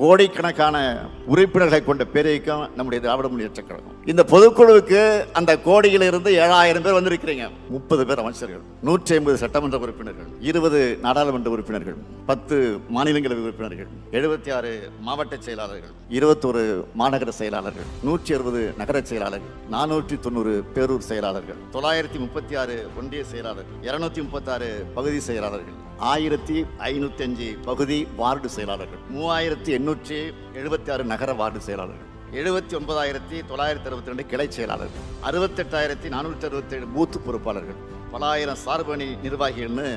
கோடிக்கணக்கான உறுப்பினர்களை கொண்ட பேரியக்கம் நம்முடைய திராவிட முன்னேற்ற கழகம். இந்த பொதுக்குழுவுக்கு அந்த கோடியிலிருந்து ஏழாயிரம் பேர் வந்திருக்கிறீங்க. முப்பது பேர் அமைச்சர்கள் நூற்றி ஐம்பது சட்டமன்ற உறுப்பினர்கள் இருபது நாடாளுமன்ற உறுப்பினர்கள் பத்து மாநிலங்களவை உறுப்பினர்கள் எழுபத்தி ஆறு மாவட்ட செயலாளர்கள் இருபத்தொரு மாநகர செயலாளர்கள் நூற்றி அறுபது நகர செயலாளர்கள் நானூற்றி தொண்ணூறு பேரூர் செயலாளர்கள் தொள்ளாயிரத்தி முப்பத்தி ஆறு ஒன்றிய செயலாளர்கள் இருநூத்தி முப்பத்தாறு பகுதி செயலாளர்கள் ஆயிரத்தி ஐநூற்றஞ்சு அஞ்சு பகுதி வார்டு செயலாளர்கள் மூவாயிரத்தி எண்ணூற்றி எழுபத்தி ஆறு நகர வார்டு செயலாளர்கள் எழுபத்தி ஒன்பதாயிரத்தி தொள்ளாயிரத்தி அறுபத்தி ரெண்டு கிளை செயலாளர்கள் அறுபத்தெட்டாயிரத்தி நானூற்றி அறுபத்தி ஏழு பூத்து பொறுப்பாளர்கள் பலாயிரம் சார்பணி நிர்வாகிகள்னு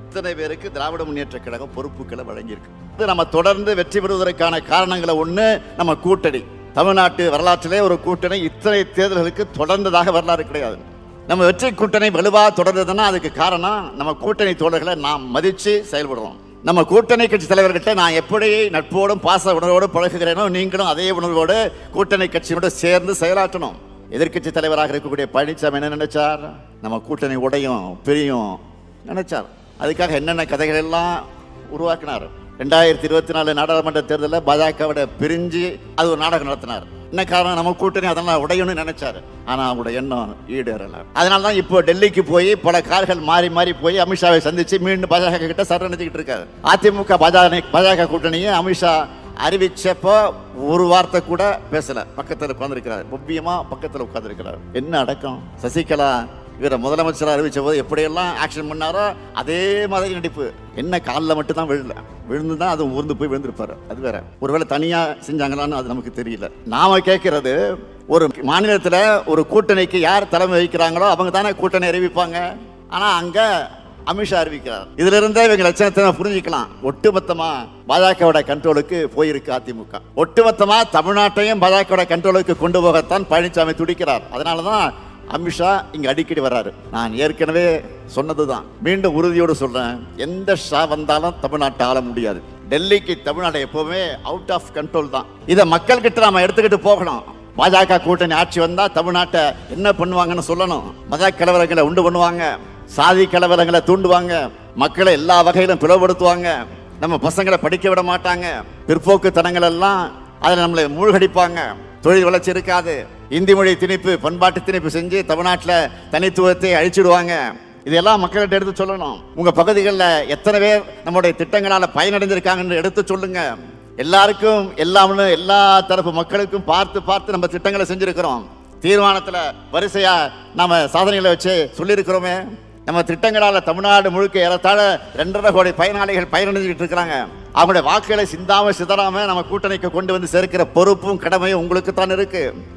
இத்தனை பேருக்கு திராவிட முன்னேற்ற கழகம் பொறுப்புகளை வழங்கியிருக்கு. இது நம்ம தொடர்ந்து வெற்றி பெறுவதற்கான காரணங்களை ஒன்று நம்ம கூட்டணி. தமிழ்நாட்டு வரலாற்றிலே ஒரு கூட்டணி இத்தனை தேர்தல்களுக்கு தொடர்ந்ததாக வரலாறு கிடையாது. நம்ம வெற்றி கூட்டணி வலுவாக தொடர்றதுன்னா அதுக்கு காரணம் நம்ம கூட்டணி தோழர்களை நாம் மதித்து செயல்படுறோம் நம்ம கூட்டணி கட்சி தலைவர்கிட்ட நான் எப்படி நட்போடும் பாச உணர்வோடு பழகுகிறேனோ நீங்களும் அதே உணர்வோடு கூட்டணி கட்சியோடு சேர்ந்து செயலாற்றணும். எதிர்க்கட்சி தலைவராக இருக்கக்கூடிய பழனிசாமி என்ன நினைச்சார்? நம்ம கூட்டணி உடையும் பிரியும் நினைச்சார். அதுக்காக என்னென்ன கதைகள் எல்லாம் உருவாக்கினார்? ரெண்டாயிரத்தி இருபத்தி நாலு நாடாளுமன்ற தேர்தலில் பாஜகவோட பிரிஞ்சு அது ஒரு நாடகம் நடத்தினார். என்ன காரணம் நம்ம கூட்டணி அதெல்லாம் உடையணும்னு நினைச்சாரு. ஆனா அவங்களோட எண்ணம் ஈடேறல. அதனால தான் இப்போ டெல்லிக்கு போய் பல கார்கள் மாறி மாறி போய் அமித்ஷாவை சந்திச்சு மீண்டும் பாஜக கிட்ட சரணடைஞ்சுக்கிட்டு இருக்காரு. அதிமுக பாஜக பாஜக கூட்டணியை அமித்ஷா அறிவிச்சப்போ ஒரு வார்த்தை கூட பேசல. பக்கத்தில் உட்காந்துருக்கிறார் ஒவ்வியமா பக்கத்தில் உட்காந்துருக்கிறார் என்ன அடக்கம்? சசிகலா இவரை முதலமைச்சராக அறிவித்த போது எப்படியெல்லாம் ஆக்ஷன் பண்ணாரோ அதே மாதிரி நடிப்பு. என்ன காலில் மட்டும் தான் விழல. விழுந்து தான் அது ஊர்ந்து போய் விழுந்திருப்பார். அது வேற. ஒருவேளை தனியாக செஞ்சாங்களான்னு அது நமக்கு தெரியல. நாம கேட்கறது ஒரு மாநிலத்தில் ஒரு கூட்டணிக்கு யார் தலைமை வகிக்கிறாங்களோ அவங்க தானே கூட்டணி அறிவிப்பாங்க. ஆனால் அங்கே அமித்ஷா அறிவிக்கிறார். இதுல இருந்தே இவங்க லட்சணத்தை புரிஞ்சுக்கலாம். ஒட்டுமொத்தமா பாஜகவோட கண்ட்ரோலுக்கு போயிருக்கு அதிமுக. ஒட்டுமொத்தமா தமிழ்நாட்டையும் பாஜகவோட கண்ட்ரோலுக்கு கொண்டு போகத்தான் பழனிசாமி துடிக்கிறார். அதனாலதான் அமித்ஷா இங்கே அடிக்கடி வர்றாரு. நான் ஏற்கனவே சொன்னது தான் மீண்டும் உறுதியோடு சொல்கிறேன் எந்த ஷா வந்தாலும் தமிழ்நாட்டை ஆள முடியாது. டெல்லிக்கு தமிழ்நாடு எப்போவுமே அவுட் ஆஃப் கண்ட்ரோல் தான். இதை மக்கள் கிட்ட நாம எடுத்துக்கிட்டு போகணும். பாஜக கூட்டணி ஆட்சி வந்தா தமிழ்நாட்டை என்ன பண்ணுவாங்கன்னு சொல்லணும். மத கலவரங்களை உண்டு பண்ணுவாங்க. சாதி கலவரங்களை தூண்டுவாங்க. மக்களை எல்லா வகையிலும் பிளவுபடுத்துவாங்க. நம்ம பசங்களை படிக்க விட மாட்டாங்க. பிற்போக்குத்தனங்கள் எல்லாம் அதில் நம்மளை மூழ்கடிப்பாங்க. தொழில் வளர்ச்சி இருக்காது. இந்தி மொழி திணிப்பு பண்பாட்டு திணிப்பு செஞ்சு தமிழ்நாட்டில் தனித்துவத்தை அழிச்சிடுவாங்க. இதெல்லாம் மக்கள்கிட்ட எடுத்து சொல்லணும். உங்கள் பகுதிகளில் எத்தனை பேர் நம்முடைய திட்டங்களால் பயனடைஞ்சிருக்காங்கன்னு எடுத்து சொல்லுங்க. எல்லாருக்கும் எல்லாமே எல்லா தரப்பு மக்களுக்கும் பார்த்து பார்த்து நம்ம திட்டங்களை செஞ்சுருக்கிறோம். தீர்மானத்தில் வரிசையாக நம்ம சாதனைகளை வச்சு சொல்லியிருக்கிறோமே. நம்ம திட்டங்களால் தமிழ்நாடு முழுக்க ஏறத்தாழ ரெண்டரை கோடி பயனாளிகள் பயனடைஞ்சிக்கிட்டு இருக்கிறாங்க. அவங்களுடைய வாக்குகளை சிந்தாம சிதறாம நம்ம கூட்டணிக்கு கொண்டு வந்து சேர்க்கிற பொறுப்பும் கடமையும் உங்களுக்கு தான் இருக்குது